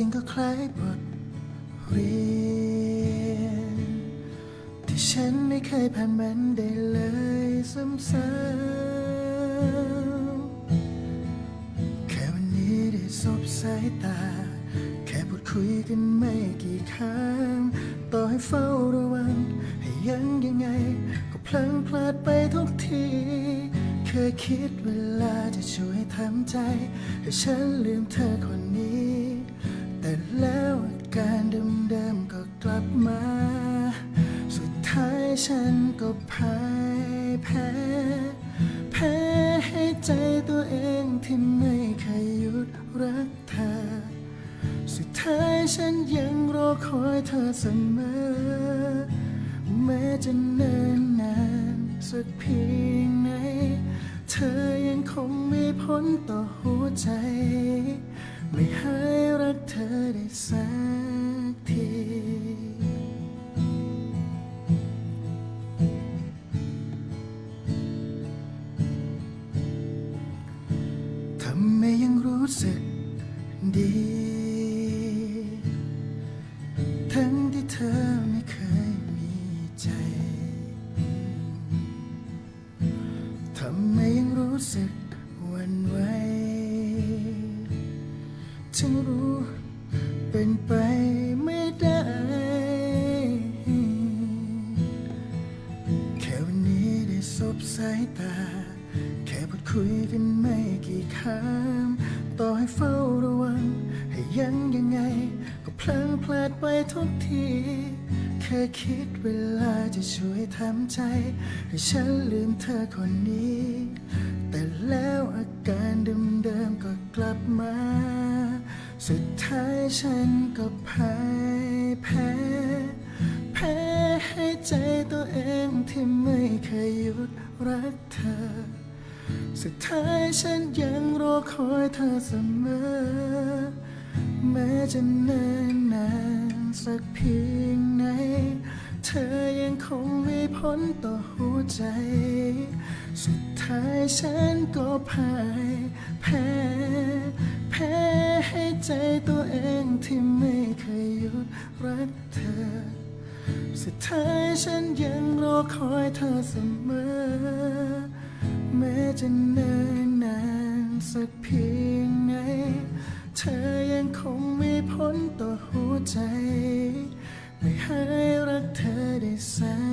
สิ่งก็คล้ายบทเรียน ที่ฉันไม่เคยผ่านมันได้เลยซ้ำๆแค่วันนี้ได้สบสายตา แค่พูดคุยกันไม่กี่ครั้งต่อให้เฝ้าระวัง ให้ยังยังไง ก็พลังพลาดไปทุกที เคยคิดเวลาจะช่วยทำใจ ให้ฉันลืมเธอคน มา สุดท้ายฉันก็พ่ายแพ้ แพ้ให้ใจตัวเองที่ไม่เคยหยุดรักเธอ สุดท้ายฉันยังรอคอยเธอเสมอ แม้จะเนิ่นนานสักเพียงไหน เธอยังคงไม่พ้นต่อหัวใจ ไม่หายรักเธอได้สักที รู้สึกดี ทั้งที่เธอไม่เคยมีใจ ทำไมยังรู้สึกหวันไหวถึงรู้เป็นไปไม่ได้ แค่วันนี้ได้สบสายตา แค่พูดคุยกันไม่กี่คำ ต่อให้เฝ้าระวัง ให้ยังยังไง ก็พลังพลาดไปทุกทีแค่คิดเวลาจะช่วยทำใจ ให้ฉันลืมเธอคนนี้ แต่แล้วอาการเดิมๆก็กลับมา สุดท้ายฉันก็พ่ายแพ้แพ้ให้ใจตัวเองที่ไม่เคยหยุดรักเธอ สุดท้ายฉันยังรอคอยเธอเสมอ แม้จะนิ่นนานสักเพียงไหน เธอยังคงไม่พ้นต่อหัวใจ สุดท้ายฉันก็พ่ายแพ้แพ้ให้ใจตัวเองที่ไม่เคยหยุดรักเธอ สุดท้ายฉันยังรอคอยเธอเสมอ จะเนิ่นนานสักเพียงไหน เธอยังคงไม่พ้นต่อหัวใจ ไม่ให้รักเธอได้สัก